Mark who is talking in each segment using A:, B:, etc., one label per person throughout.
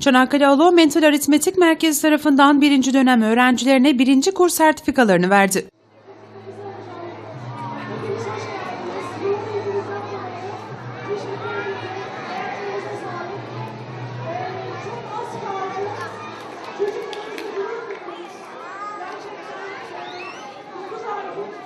A: Çanakkale Alo Mental Aritmetik Merkezi tarafından birinci dönem öğrencilerine birinci kurs sertifikalarını verdi.
B: Gerçekten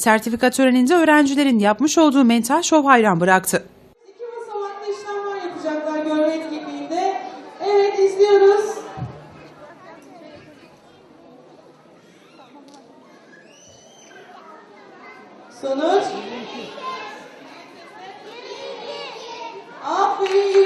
A: Sertifika töreninde öğrencilerin yapmış olduğu mental şov hayran bıraktı.
B: İki basamaklı işlemler yapacaklar görme etkinliğinde. Evet izliyoruz. Sonuç. Aferin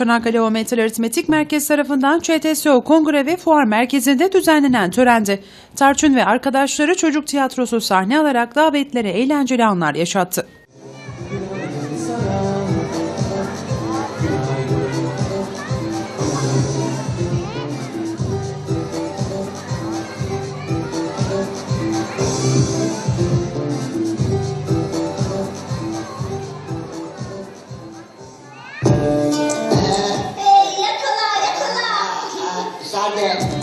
A: Çanakkale O Mental Aritmetik Merkezi tarafından ÇTSO Kongre ve Fuar Merkezi'nde düzenlenen törende Tarçın ve arkadaşları çocuk tiyatrosu sahne alarak davetlere eğlenceli anlar yaşattı.
C: podcast.